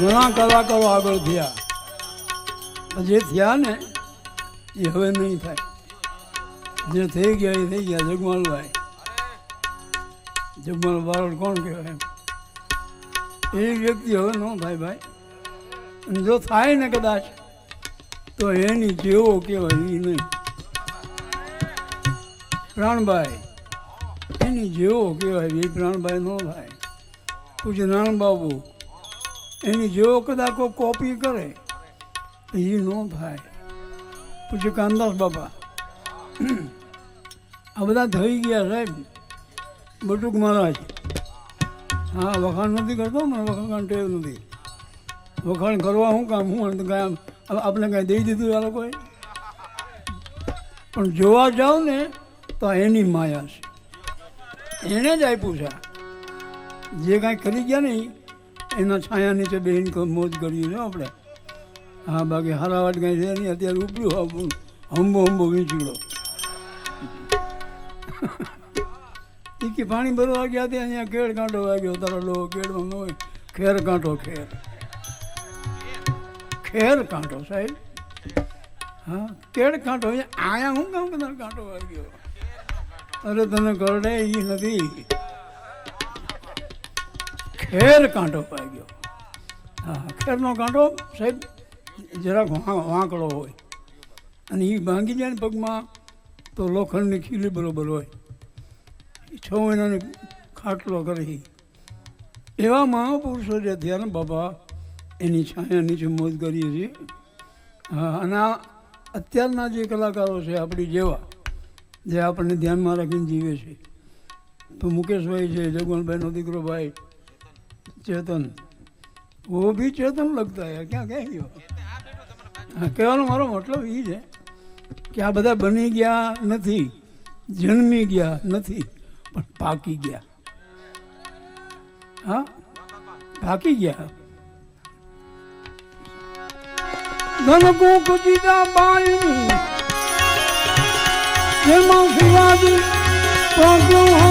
ઘણા કલાકારો આગળ થયા. જે થયા ને, એ હવે નહીં થાય. જે થઈ ગયા એ થઈ ગયા, જગમાલભાઈ. જગમાલ બારોડ કોણ કહેવાય એ વ્યક્તિ હવે ન થાય ભાઈ. જો થાય ને કદાચ, તો એની જેવો કહેવાય એ નહીં. પ્રાણભાઈ, એની જેવો કહેવાય એ પ્રાણભાઈ ન થાય. પૂછે નારાયણ બાબુ એની જેવો કદાચ કોપી કરે એ ન થાય. પછી કાનદાસ બાપા, આ બધા થઈ ગયા સાહેબ, બટુક મહારાજ. હા, વખાણ નથી કરતો મને વખાણ ટેવ નથી. વખાણ કરવા શું કામ, હું કાંઈ આપણે કાંઈ દઈ દીધું આ લોકોએ પણ જોવા જાઓ ને, તો એની માયા છે. એણે જ આપ્યું છે. જે કાંઈ કરી ગયા ને એના છાયા નીચે બેન મોજ કરીએ ને આપણે? હા બાકી હારાવાટ કાંઈ છે નહીં, અત્યારે ઉપડ્યું આપણું હંબો હંબો વીંચડો. એ કે પાણી ભરવા ગયા ત્યાં અહીંયા કેળ કાંટો વાગ્યો, તારો લો કેળમાં હોય ખેર કાંટો ખેર. ખેર કાંટો સાહેબ. હા કેળ કાંટો અહીંયા આયા હું કામ બધા કાંટો વાગ્યો? અરે તને કરડે એ નથી. ખેર કાંટો પાઈ ગયો. હા ખેરનો કાંટો સાહેબ, જરાક વાંકડો હોય. અને એ ભાંગી જાય ને પગમાં, તો લોખંડની ખીલી બરોબર હોય. છ મહિનાની ખાટલો કરી. એવા મહાપુરુષો જે થયા ને બાબા એની છાયા નીચે મોજ કરીએ છીએ. હા, અને અત્યારના જે કલાકારો છે, આપણી જેવા, જે આપણને ધ્યાનમાં રાખીને જીવે છે. તો મુકેશભાઈ છે, જગવનભાઈનો દીકરો ભાઈ ચેતન. વો બી ચેતન લગતા યાર ક્યાં ક્યાં ગયો? કહેવાનો મારો મતલબ એ છે કે આ બધા બની ગયા નથી, જન્મી ગયા નથી, પણ પાકી ગયા. હા? પાકી ગયા. ધનકુક દીદા બાઈ જેમાં વિવાદ પ્રોબ્લેમ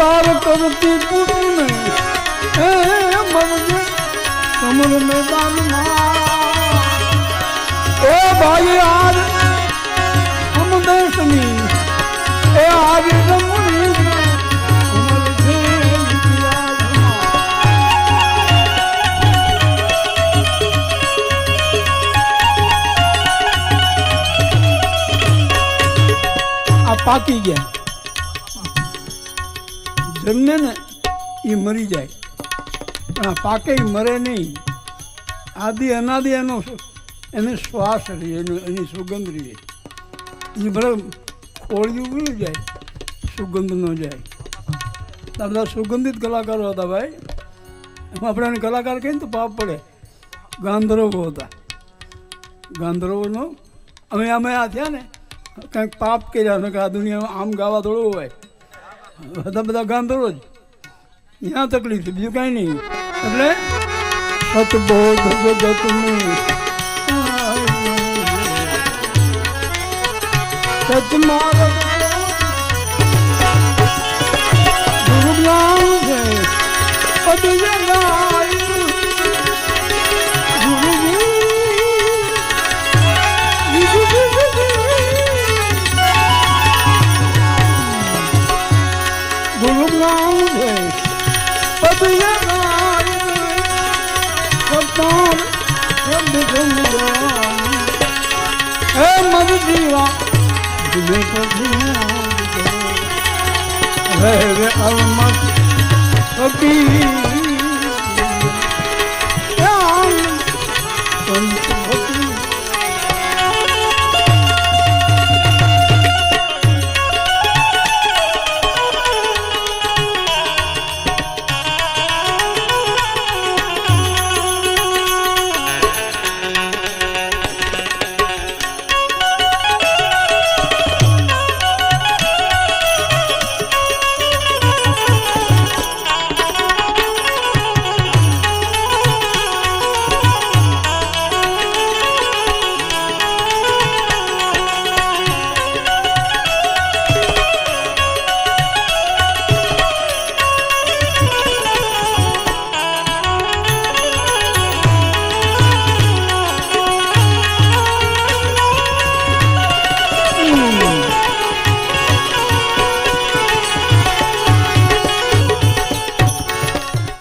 अवतार करती पुण्य मर्ज में दान ए भाई, आज हम देश में, ए, आज पाकी गया જન્મે ને એ મરી જાય. પણ પાકે મરે નહીં. આદિ અનાદિ એનો એને શ્વાસ રહે એનો, એની સુગંધ રહે એ ભલે ખોળિયું ઉગી જાય, સુગંધ ન જાય. આ બધા સુગંધિત કલાકારો હતા ભાઈ. એમાં આપણે કલાકાર કહીએ ને તો પાપ પડે. ગાંધર્વો હતા. ગાંધર્વોનો અમે અમે આ થયા ને, કંઈક પાપ કર્યા કે આ દુનિયામાં આમ ગાવા થોડું હોય. બધા બધા ગાંધર્વો જ. ત્યાં તકલીફ છે બીજું કાંઈ નહીં. એટલે સતબોધ જગતનું છે. કબીર